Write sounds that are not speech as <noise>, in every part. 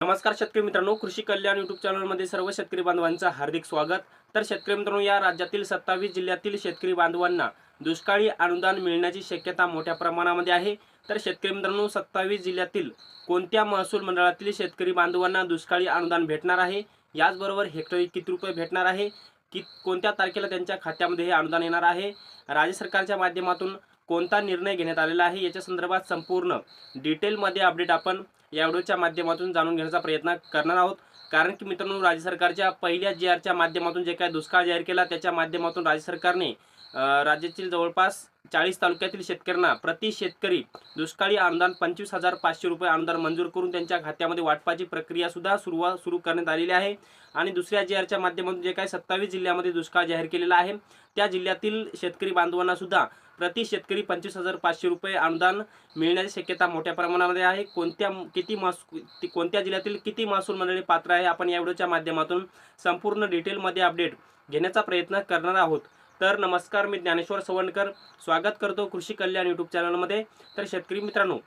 नमस्कार शेतकरी मित्रांनो कृषी कल्याण युट्यूब चॅनलमध्ये सर्व शेतकरी बांधवांचं हार्दिक स्वागत. तर शेतकरी मित्रांनो या राज्यातील सत्तावीस जिल्ह्यातील शेतकरी बांधवांना दुष्काळी अनुदान मिळण्याची शक्यता मोठ्या प्रमाणामध्ये आहे. तर शेतकरी मित्रांनो सत्तावीस जिल्ह्यातील कोणत्या महसूल मंडळातील शेतकरी बांधवांना दुष्काळी अनुदान भेटणार आहे? याचबरोबर हेक्टरी किती रुपये भेटणार आहे? की कोणत्या तारखेला त्यांच्या खात्यामध्ये हे अनुदान येणार आहे? राज्य सरकारच्या माध्यमातून कोणता निर्णय घेण्यात आलेला आहे याच्या संदर्भात संपूर्ण डिटेलमध्ये अपडेट आपण या व्हिडिओच्या माध्यमातून जाणून घेण्याचा प्रयत्न करणार आहोत. कारण की मित्रांनो राज्य सरकारच्या पहिल्या जी आरच्या माध्यमातून जे काय दुष्काळ जाहीर केला त्याच्या माध्यमातून राज्य सरकारने राज्यातील जवळपास चाळीस तालुक्यातील शेतकऱ्यांना प्रति शेतकरी दुष्काळी अनुदान पंचवीस हजार पाचशे रुपये अनुदान मंजूर करून त्यांच्या खात्यामध्ये वाटपाची प्रक्रिया सुद्धा सुरुवात सुरू करण्यात आलेली आहे. आणि दुसऱ्या जी आरच्या माध्यमातून जे काही सत्तावीस जिल्ह्यामध्ये दुष्काळ जाहीर केलेला आहे त्या जिल्ह्यातील शेतकरी बांधवांना सुद्धा प्रति शेतकरी पंचवीस हजार पाचशे रुपये अनुदान मिळण्याची शक्यता मोठ्या प्रमाणामध्ये आहे. कोणत्या किती महसूल कोणत्या जिल्ह्यातील किती महसूल मंडळी पात्र आहे आपण या व्हिडिओच्या माध्यमातून संपूर्ण डिटेलमध्ये अपडेट घेण्याचा प्रयत्न करणार आहोत. तर नमस्कार मी ज्ञानेश्वर सवणकर स्वागत करतो कृषी कल्याण यूट्यूब चॅनलमध्ये तर शेतकरी मित्रांनो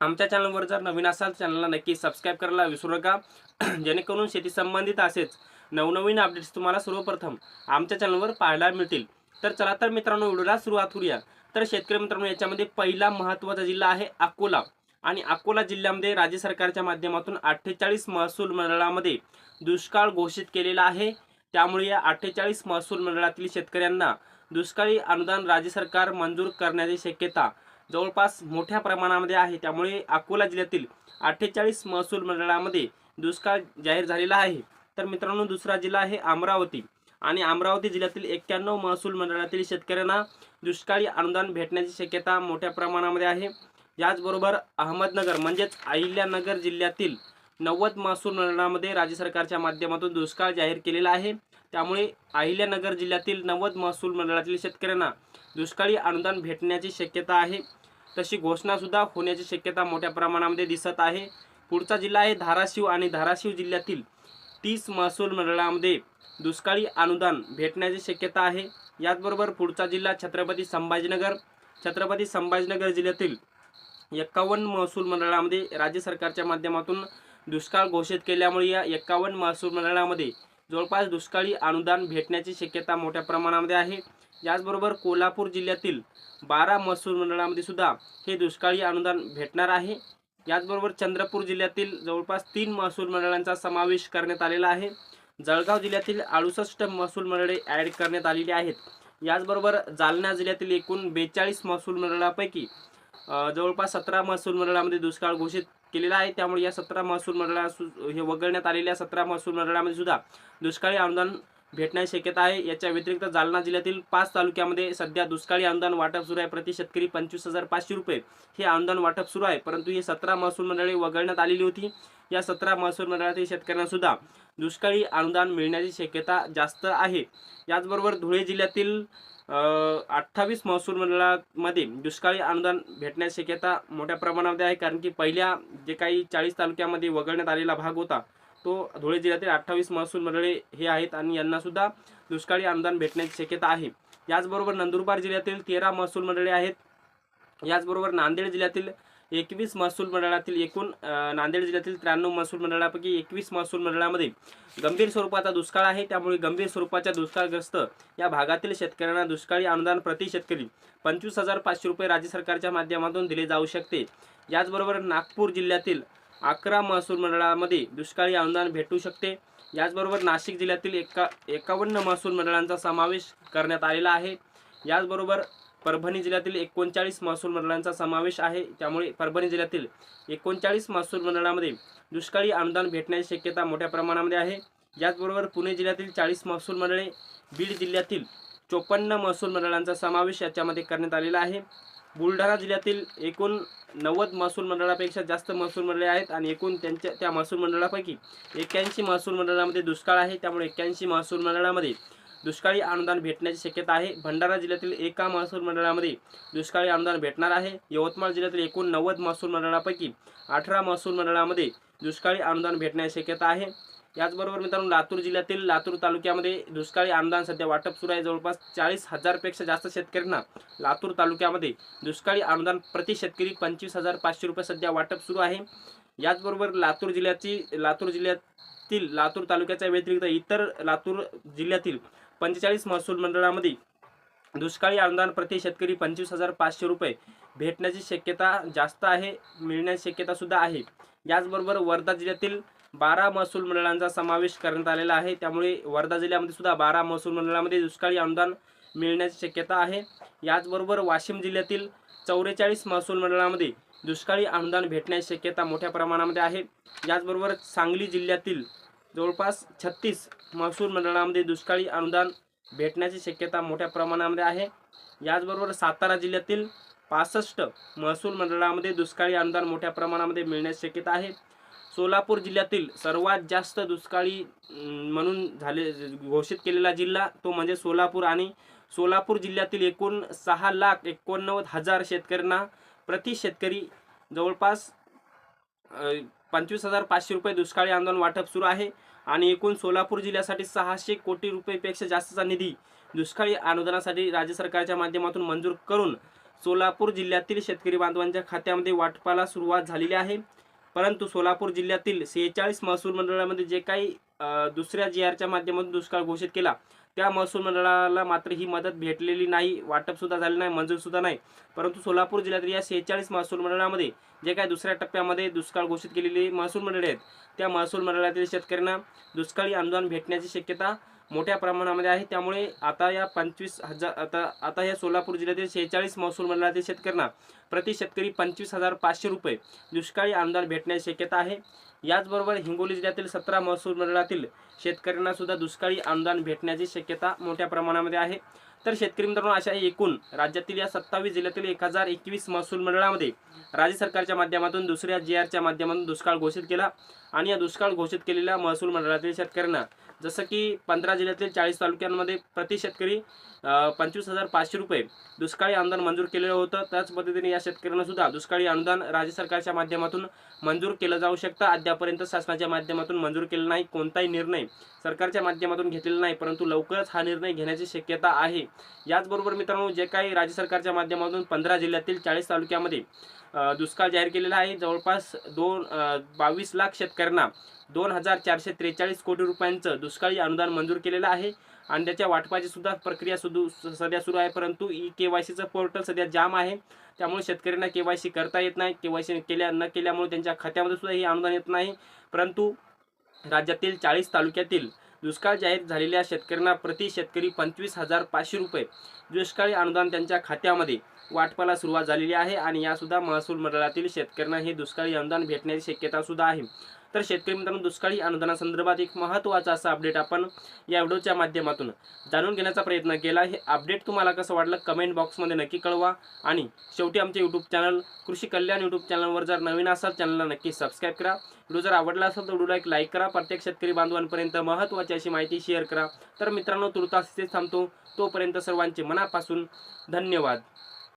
आमच्या चॅनलवर जर नवीन असाल चॅनलला नक्की सबस्क्राईब करायला विसरू नका. <clears throat> जेणेकरून शेती संबंधित असेच नवनवीन अपडेट्स तुम्हाला सर्वप्रथम आमच्या चॅनलवर पाहायला मिळतील. तर चला तर मित्रांनो व्हिडिओला सुरुवात करूया. तर शेतकरी मित्रांनो याच्यामध्ये पहिला महत्त्वाचा जिल्हा आहे अकोला. आणि अकोला जिल्ह्यामध्ये राज्य सरकारच्या माध्यमातून अठ्ठेचाळीस महसूल मंडळामध्ये दुष्काळ घोषित केलेला आहे. त्यामुळे या अठ्ठेचाळीस महसूल मंडळातील शेतकऱ्यांना दुष्काळी अनुदान राज्य सरकार मंजूर करण्याची शक्यता जवळपास मोठ्या प्रमाणामध्ये आहे. त्यामुळे अकोला जिल्ह्यातील अठ्ठेचाळीस महसूल मंडळामध्ये दुष्काळ जाहीर झालेला आहे. तर मित्रांनो दुसरा जिल्हा आहे अमरावती आणि अमरावती जिल्ह्यातील एक्क्याण्णव महसूल मंडळातील शेतकऱ्यांना दुष्काळी अनुदान भेटण्याची शक्यता मोठ्या प्रमाणामध्ये आहे. याचबरोबर अहमदनगर म्हणजेच अहिल्यानगर जिल्ह्यातील नव्वद महसूल मंडळामध्ये राज्य सरकारच्या माध्यमातून दुष्काळ जाहीर केलेला आहे. त्यामुळे अहिल्यानगर जिल्ह्यातील नव्वद महसूल मंडळातील शेतकऱ्यांना दुष्काळी अनुदान भेटण्याची शक्यता आहे. तशी घोषणासुद्धा होण्याची शक्यता मोठ्या प्रमाणामध्ये दिसत आहे. पुढचा जिल्हा आहे धाराशिव आणि धाराशिव जिल्ह्यातील तीस महसूल मंडळामध्ये दुष्काळी अनुदान भेटण्याची शक्यता आहे. याचबरोबर पुढचा जिल्हा छत्रपती संभाजीनगर. छत्रपती संभाजीनगर जिल्ह्यातील एक्कावन्न महसूल मंडळामध्ये राज्य सरकारच्या माध्यमातून दुष्काळ घोषित केल्यामुळे या एक्कावन्न महसूल मंडळामध्ये जवळपास दुष्काळी अनुदान भेटण्याची शक्यता मोठ्या प्रमाणामध्ये आहे. याचबरोबर कोल्हापूर जिल्ह्यातील बारा महसूल मंडळामध्ये सुद्धा हे दुष्काळी अनुदान भेटणार आहे. याचबरोबर चंद्रपूर जिल्ह्यातील जवळपास तीन महसूल मंडळांचा समावेश करण्यात आलेला आहे. जळगाव जिल्ह्यातील अडुसष्ट महसूल मंडळे ॲड करण्यात आलेली आहेत. याचबरोबर जालना जिल्ह्यातील एकूण बेचाळीस महसूल मंडळापैकी जवळपास सतरा महसूल मंडळामध्ये दुष्काळ घोषित केलेला आहे. त्यामुळे या सतरा महसूल मंडळा हे वगळण्यात आलेल्या सतरा महसूल मंडळामध्ये सुद्धा दुष्काळी अनुदान भेटण्याची शक्यता आहे. याच्या व्यतिरिक्त जालना जिल्ह्यातील पाच तालुक्यामध्ये सध्या दुष्काळी अनुदान वाटप सुरू आहे. प्रति शेतकरी पंचवीस हजार पाचशे रुपये हे अनुदान वाटप सुरू आहे. परंतु ही सतरा महसूल मंडळे वगळण्यात आलेली होती. या सतरा महसूल मंडळातील शेतकऱ्यांना सुद्धा दुष्काळी अनुदान मिळण्याची शक्यता जास्त आहे. याचबरोबर धुळे जिल्ह्यातील अठ्ठावीस महसूल मंडळामध्ये दुष्काळी अनुदान भेटण्याची शक्यता मोठ्या प्रमाणामध्ये आहे. कारण की पहिल्या जे काही चाळीस तालुक्यामध्ये वगळण्यात आलेला भाग होता तो धुळे जिल्ह्यातील अठ्ठावीस महसूल मंडळे हे आहेत आणि यांनासुद्धा दुष्काळी अनुदान भेटण्याची शक्यता आहे. याचबरोबर नंदुरबार जिल्ह्यातील तेरा महसूल मंडळे आहेत. याचबरोबर नांदेड जिल्ह्यातील एकवीस महसूल मंडळातील एकूण नांदेड जिल्ह्यातील त्र्याण्णव महसूल मंडळापैकी एकवीस महसूल मंडळामध्ये गंभीर स्वरूपाचा दुष्काळ आहे. त्यामुळे गंभीर स्वरूपाच्या दुष्काळग्रस्त या भागातील शेतकऱ्यांना दुष्काळी अनुदान प्रति शेतकरी पंचवीस हजार पाचशे रुपये राज्य सरकारच्या माध्यमातून दिले जाऊ शकते. याचबरोबर नागपूर जिल्ह्यातील अकरा महसूल मंडळामध्ये दुष्काळी अनुदान भेटू शकते. याचबरोबर नाशिक जिल्ह्यातील एका एकावन्न महसूल मंडळांचा समावेश करण्यात आलेला आहे. याचबरोबर परभणी जिल्ह्यातील एकोणचाळीस महसूल मंडळांचा समावेश आहे. त्यामुळे परभणी जिल्ह्यातील एकोणचाळीस महसूल मंडळामध्ये दुष्काळी अनुदान भेटण्याची शक्यता मोठ्या प्रमाणामध्ये आहे. याचबरोबर पुणे जिल्ह्यातील चाळीस महसूल मंडळे बीड जिल्ह्यातील चोपन्न महसूल मंडळांचा समावेश याच्यामध्ये करण्यात आलेला आहे. बुलढाणा जिल्ह्यातील एकूण नव्वद महसूल मंडळापेक्षा जास्त महसूल मंडळे आहेत आणि एकूण त्यांच्या त्या महसूल मंडळापैकी एक्क्याऐंशी महसूल मंडळामध्ये दुष्काळ आहे. त्यामुळे एक्क्याऐंशी महसूल मंडळामध्ये दुष्काळी अनुदान भेटण्याची शक्यता आहे. भंडारा जिल्ह्यातील एका महसूल मंडळामध्ये दुष्काळी अनुदान भेटणार आहे. यवतमाळ जिल्ह्यातील एकूण नव्वद महसूल मंडळापैकी अठरा महसूल मंडळामध्ये दुष्काळी अनुदान भेटण्याची शक्यता आहे. याचबरोबर मित्रांनो लातूर जिल्ह्यातील लातूर तालुक्यामध्ये दुष्काळी अनुदान सध्या वाटप सुरू आहे. जवळपास चाळीस हजारपेक्षा जास्त शेतकऱ्यांना लातूर तालुक्यामध्ये दुष्काळी अनुदान प्रति शेतकरी पंचवीस हजार पाचशे रुपये सध्या वाटप सुरू आहे. याचबरोबर लातूर जिल्ह्याची लातूर जिल्ह्यातील लातूर तालुक्याच्या व्यतिरिक्त इतर लातूर जिल्ह्यातील पंचेचाळीस महसूल मंडळामध्ये दुष्काळी अनुदान प्रति शेतकरी पंचवीस हजार पाचशे रुपये भेटण्याची शक्यता जास्त आहे मिळण्याची शक्यतासुद्धा आहे. याचबरोबर वर्धा जिल्ह्यातील बारा महसूल मंडळांचा समावेश करण्यात आलेला आहे. त्यामुळे वर्धा जिल्ह्यामध्ये सुद्धा बारा महसूल मंडळामध्ये दुष्काळी अनुदान मिळण्याची शक्यता आहे. याचबरोबर वाशिम जिल्ह्यातील चौवेचाळीस महसूल मंडळामध्ये दुष्काळी अनुदान भेटण्याची शक्यता मोठ्या प्रमाणामध्ये आहे. याचबरोबर सांगली जिल्ह्यातील जवळपास छत्तीस महसूल मंडळामध्ये दुष्काळी अनुदान भेटण्याची शक्यता मोठ्या प्रमाणामध्ये आहे. याचबरोबर सातारा जिल्ह्यातील पासष्ट महसूल मंडळामध्ये दुष्काळी अनुदान मोठ्या प्रमाणामध्ये मिळण्याची शक्यता आहे. सोलापूर जिल्ह्यातील सर्वात जास्त दुष्काळी म्हणून झाले घोषित केलेला जिल्हा तो म्हणजे सोलापूर. आणि सोलापूर जिल्ह्यातील एकूण सहा लाख एकोणनव्वद हजार शेतकऱ्यांना प्रति शेतकरी जवळपास पंचवीस हजार पाचशे रुपये दुष्काळी आंदोलन वाटप सुरू आहे. आणि एकूण सोलापूर जिल्ह्यासाठी सहाशे कोटी रुपयेपेक्षा जास्तचा निधी दुष्काळी अनुदानासाठी राज्य सरकारच्या माध्यमातून मंजूर करून सोलापूर जिल्ह्यातील शेतकरी बांधवांच्या खात्यामध्ये वाटपाला सुरुवात झालेली आहे. परंतु सोलापूर जिल्ह्यातील सेहेचाळीस महसूल मंडळामध्ये जे काही दुसऱ्या जी आरच्या माध्यमातून दुष्काळ घोषित केला त्या महसूल मंडळाला मात्र ही मदत भेटलेली नाही वाटपसुद्धा झाले नाही मंजूरसुद्धा नाही. परंतु सोलापूर जिल्ह्यातील या सेहेचाळीस महसूल मंडळामध्ये जे काही दुसऱ्या टप्प्यामध्ये दुष्काळ घोषित केलेली महसूल मंडळे आहेत त्या महसूल मंडळातील शेतकऱ्यांना दुष्काळी अनुदान भेटण्याची शक्यता मोठ्या प्रमाणामध्ये आहे. त्यामुळे आता या पंचवीस हजार आता आता या सोलापूर जिल्ह्यातील शेहेचाळीस महसूल मंडळातील शेतकऱ्यांना प्रति शेतकरी पंचवीस हजार पाचशे रुपये दुष्काळी अनुदान भेटण्याची शक्यता आहे. याचबरोबर हिंगोली जिल्ह्यातील सतरा महसूल मंडळातील शेतकऱ्यांना सुद्धा दुष्काळी अनुदान भेटण्याची शक्यता मोठ्या प्रमाणामध्ये आहे. तर शेतकरी मित्रांनो अशा एकूण राज्यातील या सत्तावीस जिल्ह्यातील एक हजार एकवीस महसूल मंडळामध्ये राज्य सरकारच्या माध्यमातून दुसऱ्या जी आरच्या माध्यमातून दुष्काळ घोषित केला आणि या दुष्काळ घोषित केलेल्या महसूल मंडळातील शेतकऱ्यांना जसं की पंधरा जिल्ह्यातील चाळीस तालुक्यांमध्ये प्रति शेतकरी पंचवीस हजार पाचशे रुपये दुष्काळी अनुदान मंजूर केलेलं होतं. त्याच पद्धतीने या शेतकऱ्यांना सुद्धा दुष्काळी अनुदान राज्य सरकारच्या माध्यमातून मंजूर केलं जाऊ शकतं. अद्यापर्यंत शासनाच्या माध्यमातून मंजूर केला नाही कोणताही निर्णय सरकारच्या माध्यमातून घेतलेला नाही परंतु लवकरच हा निर्णय घेण्याची शक्यता आहे. याचबरोबर मित्रांनो जे काही राज्य सरकारच्या माध्यमातून पंधरा जिल्ह्यातील चाळीस तालुक्यामध्ये दुष्काळ जाहीर केलेला आहे. जवळपास दोन बावीस लाख शेतकऱ्यांना दोन हजार चारशे त्रेचाळीस कोटी रुपयांचं दुष्काळी अनुदान मंजूर केलेलं आहे. अंड्याच्या वाटपाची सुद्धा प्रक्रिया सुदू सध्या सुरू आहे परंतु ई के वाय सीचं पोर्टल सध्या जाम आहे. त्यामुळे शेतकऱ्यांना के वाय सी करता येत नाही. के वाय सी केल्या न केल्यामुळे त्यांच्या खात्यामध्ये सुद्धा हे अनुदान येत नाही. परंतु राज्यातील चाळीस तालुक्यातील दुष्काळ जाहीर झालेल्या शेतकऱ्यांना प्रति शेतकरी पंचवीस हजार पाचशे रुपये दुष्काळी अनुदान त्यांच्या खात्यामध्ये वाटपाला सुरुवात झालेली आहे आणि यासुद्धा महसूल मंडळातील शेतकऱ्यांना हे दुष्काळी अनुदान भेटण्याची शक्यता सुद्धा आहे. तर शेतकरी मित्रांनो दुष्काळी अनुदानासंदर्भात एक महत्त्वाचा असा अपडेट आपण या व्हिडिओच्या माध्यमातून जाणून घेण्याचा प्रयत्न केला. हे अपडेट तुम्हाला कसं वाटलं कमेंट बॉक्समध्ये नक्की कळवा. आणि शेवटी आमचे यूट्यूब चॅनल कृषी कल्याण यूट्यूब चॅनलवर जर नवीन असाल चॅनलला नक्की सबस्क्राईब करा. व्हिडिओ जर आवडला असेल तर व्हिडिओला एक लाईक करा. प्रत्येक शेतकरी बांधवांपर्यंत महत्त्वाची अशी माहिती शेअर करा. तर मित्रांनो तुर्तास इथेच थांबतो. तोपर्यंत सर्वांचे मनापासून धन्यवाद.